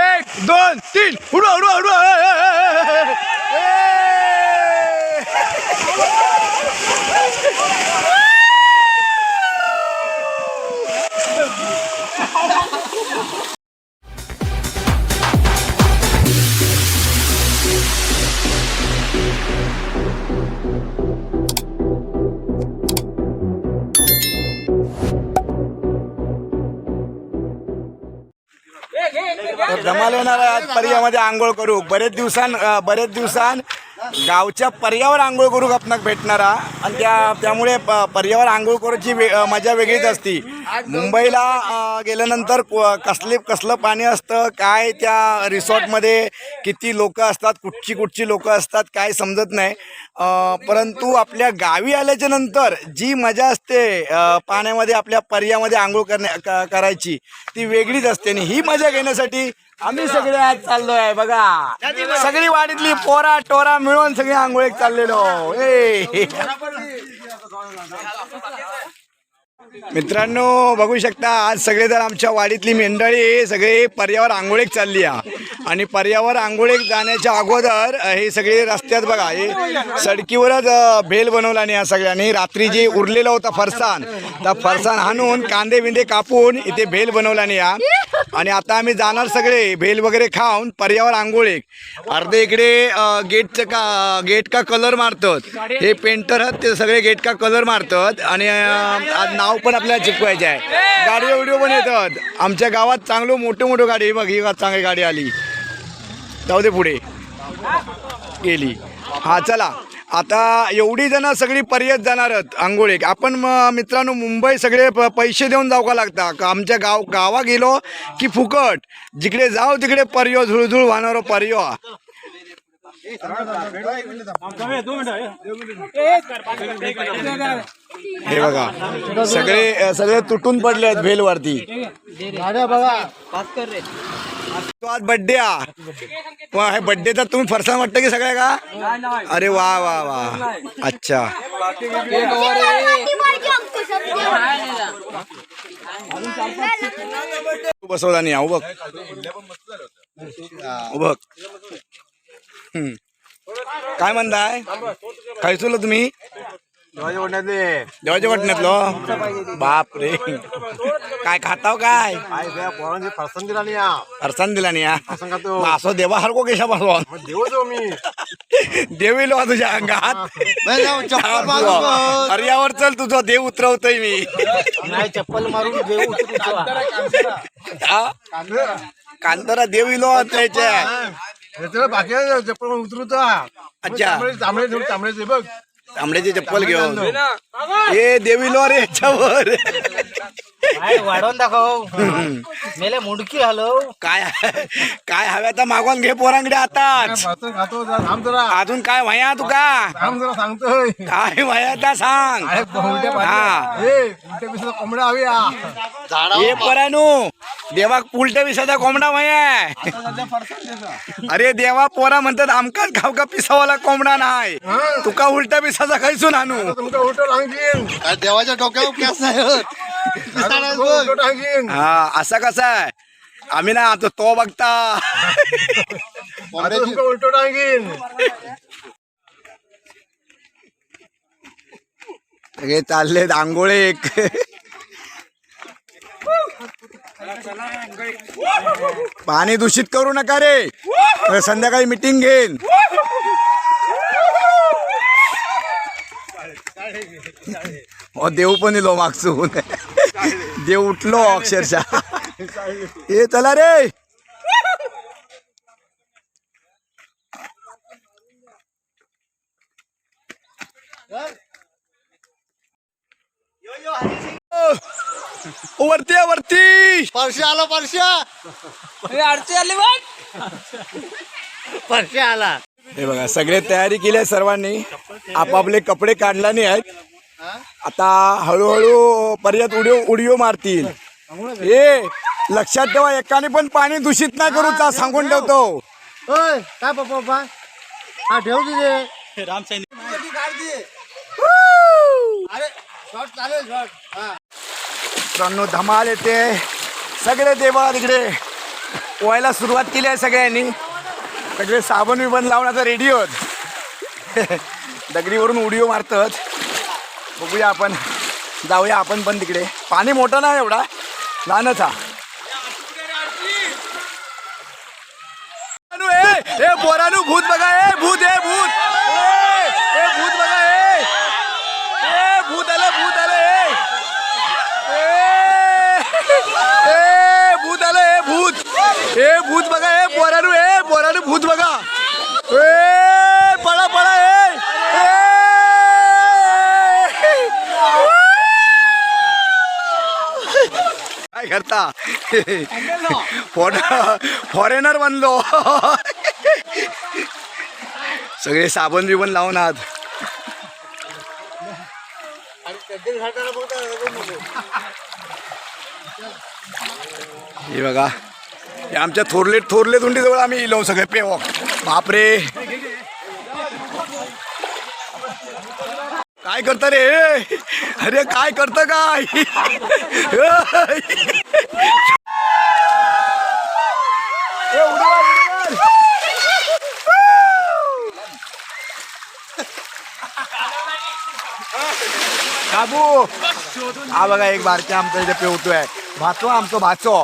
एक दोन तीन उडवा उडवा उडवा ए, ए, ए, ए, ए. तर धमाल येणार आहे आज पर्यामध्ये आंघोळ करू. बरेच दिवसां बरेच दिवसां गावच्या पर्यावर आंघोळ करू आपणाक भेटणारा. आणि त्या त्यामुळे प- पर्यावर आंघोळ करूची वे मजा वेगळीच असती. मुंबईला गेल्यानंतर क- कसले कसलं पाणी असतं? काय त्या रिसॉर्टमध्ये किती लोक असतात? कुठची कुठची लोक असतात? काय समजत नाही. परंतु आपल्या गावी आल्याच्यानंतर जी मजा असते पाण्यामध्ये आपल्या पर्यामध्ये आंघोळ करण्या करायची ती वेगळीच असते. आणि ही मजा घेण्यासाठी आम्ही सगळे आज चाललोय बघा. सगळी वाडीतली पोरा टोरा मिळून सगळे आंघोळीत चाललेलो. ए. मित्रांनो बघू शकता आज सगळेजण आमच्या वाडीतली मंडळी सगळे पर्यावर आंघोळीक चालली आहे. आणि पर्यावर आंघोळीक जाण्याच्या अगोदर हे सगळे रस्त्यात बघा हे सडकीवरच भेल बनवला नाही या सगळ्यांनी. रात्री जे उरलेलं होतं फरसान त्या फरसाण हाणून कांदे बिंदे कापून इथे भेल बनवला नाही या. आणि आता आम्ही जाणार सगळे भेल वगैरे खाऊन पर्यावर आंघोळीक अर्धे इकडे गेटचं का गेट का कलर मारतात. हे पेंटर आहेत ते सगळे गेट का कलर मारतात. आणि नाव पण आपल्याला चिकवायचे आहे. गाडी व्हिडिओ पण येतात. आमच्या गावात चांगलं मोठं मोठं गाडी बघ ही चांगली गाडी आली. जाऊ दे पुढे. गेली. हा चला. आता एवढी जण सगळी पर्यत जाणार आहेत आंघोळीक आपण म- मित्रांनो मुंबई सगळे प- पैसे देऊन जाऊ का लागता? का आमच्या गाव गावा गेलो की फुकट? जिकडे जाऊ तिकडे पर्यो झुळझुळ वाहणार पर्यो. हे बघा सगळे सगळे तुटून पडले आहेत भेलवरती. तो आज बड्डे हा वा, हे तुम्ही फरसाण वाटतं की सगळ्या का? अरे वा वा वा. अच्छा. बसवला नाही हा बघ बघ काय म्हणताय? खायचो तुम्ही? देवाच्या वाटण्यातलो. बाप रे काय खाताव काय? फरसन दिला नाही हा. फरसाण दिला नाही हा? असं देवा हरको केशापासून मग देऊ मी. देवीलो तुझ्या अंगात. पर्यावर चल तुझा देव उतरवतोय मी. नाही चप्पल मारून देऊ हा? कांतारा देव इलो त्याच्या. बाकी चप्पल उतरवतो. अच्छा. तांबडे तांबडे बघ. तांबड्याची चप्पल घेऊन. ए देविलो रे याच्यावर. वाढवून दाखव. मेले मुडकी हलव काय काय हव्या तर मागून घे पोरांकडे आताच भातं खातो जरा थांब जरा. अजून काय व्हाया तुका? थांब जरा सांगतोय. काय व्हाया आता सांग. अरे उलट्या हा. पाहिजे ए उलट्या पिसाचा कोंबडा हवी हा ए पोरानू. देवाक पुलट्या विसाचा कोंबडा व्हाया अरे देवा पोरा म्हणतात आमकाच खाव का पिसावाला कोंबडा नाही. तुका उलट्या पिसाचा खायचून आणू. उलट सांगशील देवाच्या डोक्यावर केस नाही होत. उलट सांगशील हा असा कसा आहे? आम्ही ना आता तो बघता. आता तुमचं उलट सांगीन हे चाललेत आंघोळे एक पाणी दूषित करू नका रे. संध्याकाळी मिटिंग घेईन. देव पण येलो मागचून. देव उठलो अक्षरशः. हे चला रे. ओ, वरती आहे, वरती! परश्या आला परश्या परश्या आला हे बघा सगळे तयारी केली आहे सर्वांनी. आपापले कपडे काढलाने आहेत. आता हळूहळू पर्यंत उडिओ उडिओ मारतील. ए लक्षात ठेवा एकाने पण पाणी दूषित नाही करू चा सांगून ठेवतो. काय पप्पा पप्पा हा ठेव तिथे अरे शॉट चालेल शॉट हा. मित्रांनो धमाल येते. सगळे देवा तिकडे पोहायला सुरुवात केली आहे सगळ्यांनी. सगळे साबण विबन लावून आता रेडी होत दगडीवरून उडिओ मारतात. बघूया आपण. जाऊया आपण पण तिकडे. पाणी मोठं नाही एवढा. लहानच हा ए पोरानू भूत बघा. ए भूत ए भूत. ए, भूत बघा. ए भूत आलं भूत आलं ए ए, ए भूत आलं ए हे ए भूत बघा ए पोरानू ए पोरानू भूत बघा. ए पळा पळा ए काय करता? फॉरेनर बनलो. सगळे साबण बिबन लावून आहात हे बघा. हे आमच्या थोरले थोरले धुंडीजवळ आम्ही इलो सगळे पेवक. बापरे. काय करता रे? अरे काय करतं काय? काबू. बाबू हा बघा एक बारक्या आमचा इथे पेवतोय. भाचो आमचो भाचो.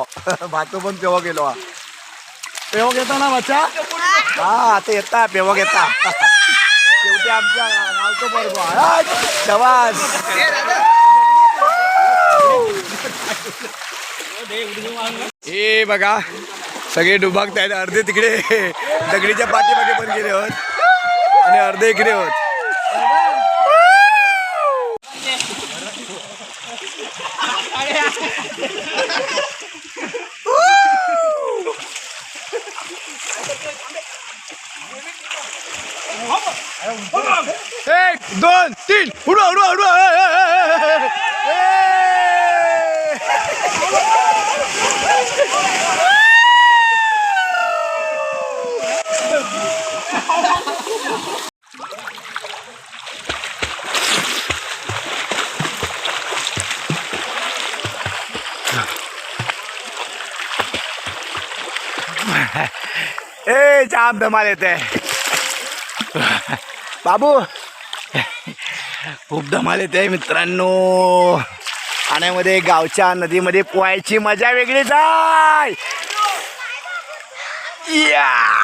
भाचो पण पेवो गेलो हा. पेव घेता ना बच्चा हा आता येता पेव घेता. शेवटी आमच्या गावतो बरोबर शबास. हे बघा सगळे डुबागत आहेत अर्धे तिकडे. दगडीच्या पाठीमागे पण गेले होत. आणि अर्धे इकडे होत. एक दोन तीन उडवा उडवा उडवा ए, ए, ए, ए, ए. ए जाम धमाल येते बाबू खूप धमाल येते मित्रांनो. पाण्यामध्ये गावच्या नदीमध्ये पोहायची मजा वेगळीच आहे. या!